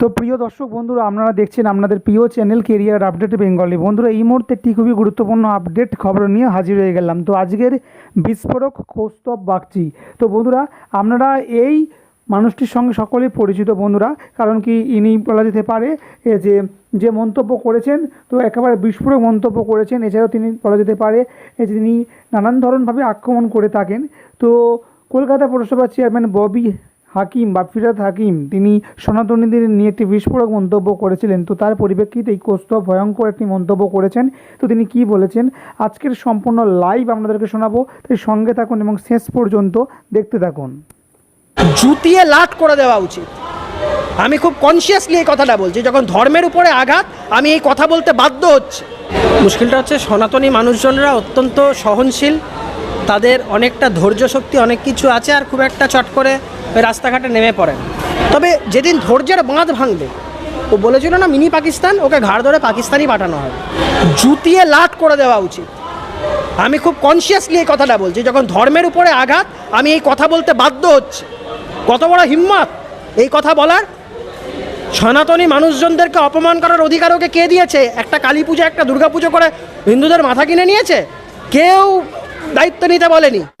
তো প্রিয় দর্শক বন্ধুরা, আপনারা দেখছেন আপনাদের প্রিয় চ্যানেল কেরিয়ার আপডেট বেঙ্গলি বন্ধুরা, এই মুহূর্তে একটি খুবই গুরুত্বপূর্ণ আপডেট খবর নিয়ে হাজির হয়ে গেলাম। তো আজকের বিস্ফোরক কৌস্তব বাগচি। তো বন্ধুরা, আপনারা এই মানুষটির সঙ্গে সকলেই পরিচিত বন্ধুরা, কারণ কি ইনি বলা যেতে পারে যে যে মন্তব্য করেছেন, তো একেবারে বিস্ফোরক মন্তব্য করেছেন। এছাড়াও তিনি বলা যেতে পারে যে তিনি নানান ধরনভাবে আক্রমণ করে থাকেন। তো কলকাতা পৌরসভার চেয়ারম্যান ববি হাকিম বা ফিরাদ হাকিম তিনি সনাতনীদের নিয়ে একটি বিস্ফোরক মন্তব্য করেছিলেন। তো তার পরিপ্রেক্ষিতে এই কৌস্তব ভয়ঙ্কর একটি মন্তব্য করেছেন। তো তিনি কি বলেছেন? আজকের সম্পূর্ণ লাইভ আপনাদেরকে শোনাবো। তাই সঙ্গে থাকুন এবং শেষ পর্যন্ত দেখতে থাকুন। জুতিয়ে লাট করে দেওয়া উচিত। আমি খুব কনসিয়াসলি এই কথাটা বলছি। যখন ধর্মের উপরে আঘাত আমি এই কথা বলতে বাধ্য হচ্ছে। মুশকিলটা হচ্ছে সনাতনী মানুষজনরা অত্যন্ত সহনশীল। তাদের অনেকটা ধৈর্য শক্তি, অনেক কিছু আছে আর খুব একটা চট করে রাস্তাঘাটে নেমে পড়েন তবে যেদিন ধৈর্যের বাঁধ ভাঙবে, ও বলেছিল না মিনি পাকিস্তান, ওকে ঘাড় ধরে পাকিস্তানই পাঠানো হবে। জুতিয়ে লাট করে দেওয়া উচিত। আমি খুব কনসিয়াসলি এই কথাটা বলছি, যখন ধর্মের উপরে আঘাত, আমি এই কথা বলতে বাধ্য হচ্ছে। কত বড় হিম্মত এই কথা বলার। সনাতনী মানুষজনদেরকে অপমান করার অধিকার ওকে কে দিয়েছে? একটা কালী পুজো, একটা দুর্গা পুজো করে হিন্দুদের মাথা কিনে নিয়েছে? কেউ দায়িত্ব নিতে বলেনি।